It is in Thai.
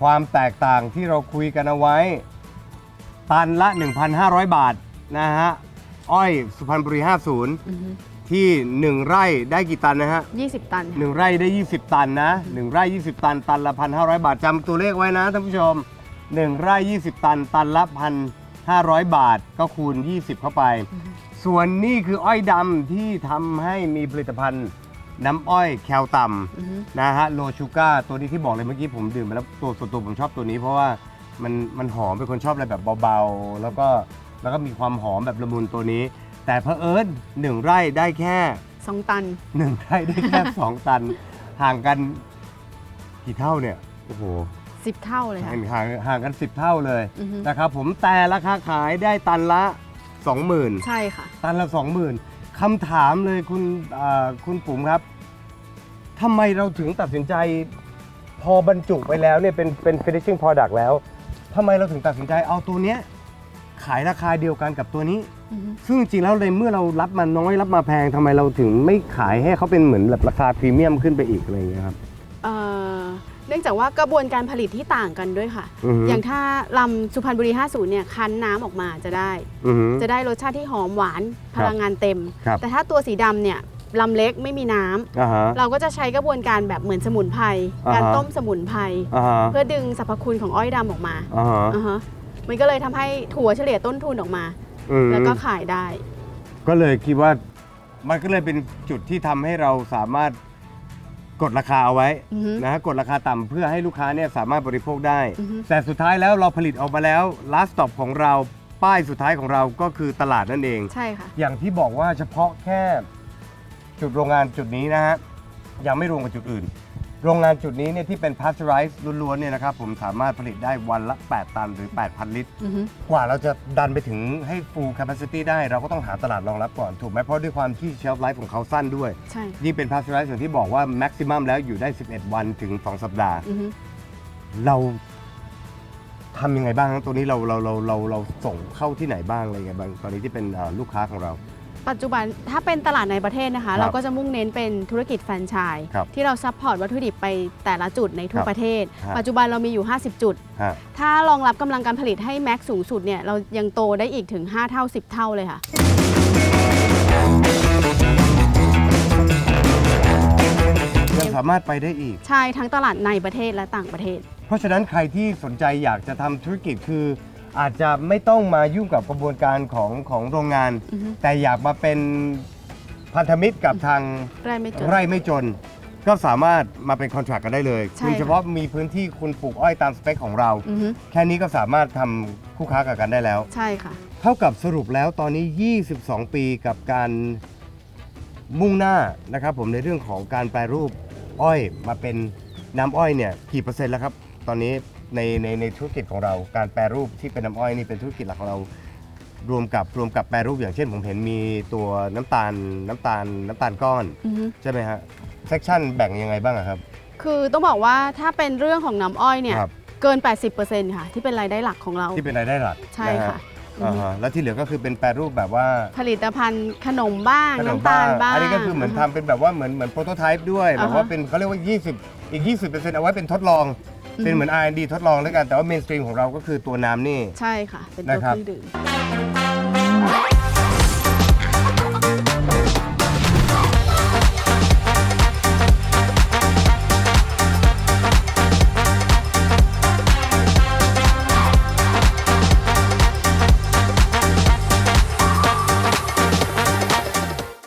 ความแตกต่างที่เราคุยกันเอาไว้ ตันละ 1,500 บาทนะฮะ อ้อยสุพรรณบุรี50อือฮึที่ 1 ไร่ได้กี่ตันนะฮะ 20 ตัน1ไร่ได้ 20 ตันนะ 1 ไร่ 20 ตัน ตันละ 1,500 บาทจำตัวเลขไว้นะท่านผู้ชม 1 ไร่ 20 ตัน ตันละ 1,500 บาทก็คูณ 20 เข้าไป ส่วนนี่คืออ้อยดำที่ทำให้มีผลิตภัณฑ์ น้ำอ้อยแคลต่ำอือฮึนะฮะโลชูก้าตัวนี้ที่บอกเลยเมื่อกี้ผมดื่มไปแล้วตัวส่วนตัวผมชอบตัวนี้ เพราะว่ามันมันหอมเป็นคนชอบอะไรแบบเบาๆ แล้วก็แล้วก็มีความหอมแบบละมุนตัวนี้ แต่เพอเอิญหนึ่งไร่ได้แค่2ตัน หนึ่งไร่ได้แค่ สองตัน ห่างกันกี่เท่าเนี่ย โอ้โห10 เท่าเลยค่ะ ห่างห่างห่างกัน 10 เท่าเลยอือฮึ นะครับผมแต่ราคาขายได้ตันละ 20,000 ใช่ค่ะ ตันละ 20,000คำถามเลยคุณอ่าคุณปุ๋มครับ ทำไมเราถึงตัดสินใจ พอบรรจุไปแล้วเนี่ยเป็นเป็น finishing product แล้วทำไมเราถึงตัดสินใจเอาตัวเนี้ยขายราคาเดียวกันกับตัวนี้ อือฮึซึ่งจริงๆแล้วในเมื่อเรารับมาน้อยรับมาแพงทำไมเราถึงไม่ขายให้เขาเป็นเหมือนแบบราคาพรีเมียมขึ้นไปอีกอะไรอย่างเงี้ยครับ เอ่อเนื่องจากว่ากระบวนการผลิตที่ต่างกันด้วยค่ะ อือฮึ อย่างถ้าลำสุพรรณบุรี 50 เนี่ยคั้นน้ำออกมาจะได้ อือฮึ จะได้รสชาติที่หอมหวานคพรับลังงานเต็ม ครับ แต่ถ้าตัวสีดำเนี่ย ลำเล็กไม่มีน้ำอ่าฮะ เราก็จะใช้กระบวนการแบบเหมือนสมุนไพรอ่าฮะ การต้มสมุนไพรอ่าฮะเพื่อดึงสรรพคุณของอ้อยดำออกมาอ่าฮะอ่าฮะมันก็เลยทำให้ถั่วเฉลี่ยต้นทุนออกมา อืมแล้วก็ขายได้ ก็เลยคิดว่า มันก็เลยเป็นจุดที่ทำให้เราสามารถกดราคาเอาไว้อือฮึนะฮะกดราคาต่ำเพื่อให้ลูกค้าเนี่ยสามารถบริโภคได้ อือฮึ แต่สุดท้ายแล้วเราผลิตออกมาแล้ว last stop ของเราป้ายสุดท้ายของเราก็คือตลาดนั่นเอง ใช่ค่ะ อย่างที่บอกว่าเฉพาะแค่ จุดโรงงานจุดนี้นะฮะยังไม่รวมกับจุดอื่น โรงงานจุดนี้เนี่ยที่เป็น pasteurized ล้วนๆเนี่ยนะครับผมสามารถผลิตได้วันละ 8 ตันหรือ 8,000 ลิตร อือฮึกว่าเราจะดันไปถึงให้ full capacity ได้เราก็ต้องหาตลาดรองรับก่อนถูกไหมเพราะด้วยความที่ shelf life ของเขาสั้นด้วย ใช่ยิ่งเป็น pasteurized อย่างที่บอกว่า maximum แล้วอยู่ได้ 11 วันถึง 2 สัปดาห์ อือฮึเราทำยังไงบ้างครับตัวนี้เราเราเราเราเราส่งเข้าที่ไหนบ้างอะไรไงบ้างตอนนี้ที่เป็นเอ่อลูกค้าของเรา ปัจจุบันถ้าเป็นตลาดในประเทศนะคะครับเราก็จะมุ่งเน้นเป็นธุรกิจแฟรนไชส์ครับที่เราซัพพอร์ตวัตถุดิบไปแต่ละจุดในทุคกรับประเทศ ฮะ ปัจจุบันเรามีอยู่ 50 จุด ฮะถ้ารองรับกำลังการผลิตให้แม็กซ์สูงสุดเนี่ยเรายังโตได้อีกถึง 5 เท่า 10 เท่าเลยค่ะ ยังสามารถไปได้อีก ใช่ทั้งตลาดในประเทศและต่างประเทศ เพราะฉะนั้นใครที่สนใจอยากจะทำธุรกิจคือ อาจจะไม่ต้องมายุ่งกับกระบวนการของของโรงงาน อือฮึ แต่อยากมาเป็นพันธมิตรกับทางไร่ไม่จน ไร่ไม่จน ก็สามารถมาเป็นคอนแทรคกันได้เลยใช่โดยเฉพาะมีพื้นที่คุณปลูกอ้อยตามสเปคของเรา อือฮึ แค่นี้ก็สามารถทำคู่ค้ากับกันได้แล้ว ใช่ค่ะ เท่ากับสรุปแล้วตอนนี้ 22 ปีกับการมุ่งหน้านะครับผมในเรื่องของการแปรรูปอ้อยมาเป็นน้ำอ้อยเนี่ยกี่เปอร์เซ็นต์แล้วครับ ตอนนี้ ในในในธุรกิจของเราการแปรรูปที่เป็นน้ำอ้อยนี่เป็นธุรกิจหลักของเรารวมกับรวมกับแปรรูปอย่างเช่น ผมเห็นมีตัวน้ำตาลน้ำตาลน้ำตาลก้อนอือฮึใช่ไหมฮะเซกชันแบ่งยังไงบ้างอะครับ คือต้องบอกว่าถ้าเป็นเรื่องของน้ำอ้อยเนี่ยครับ เกิน 80%ค่ะ ที่เป็นรายได้หลักของเรา ที่เป็นรายได้หลักใช่นฮค่ะอืออ่าฮึฮะแล้วที่เหลือก็คือเป็นแปรรูปแบบว่าผลิตภัณฑ์ขนมบ้างขนมน้ำตาลบ้างอันนี้ก็คือเหมือนทำเป็นแบบว่าเหมือนเหมือนโปรโตไทป์ด้วยอ่าแบฮะบว่าเป็นเขาเรียกว่า 20 อีก 20%เอาไว้เป็นทดลองอือฮึ เป็นเหมือน R&D ทดลองแล้วกันแต่ว่าเมนสตรีมของเราก็คือตัวน้ำนี่ ใช่ค่ะ เป็นตัวนะครับเครื่องดื่ม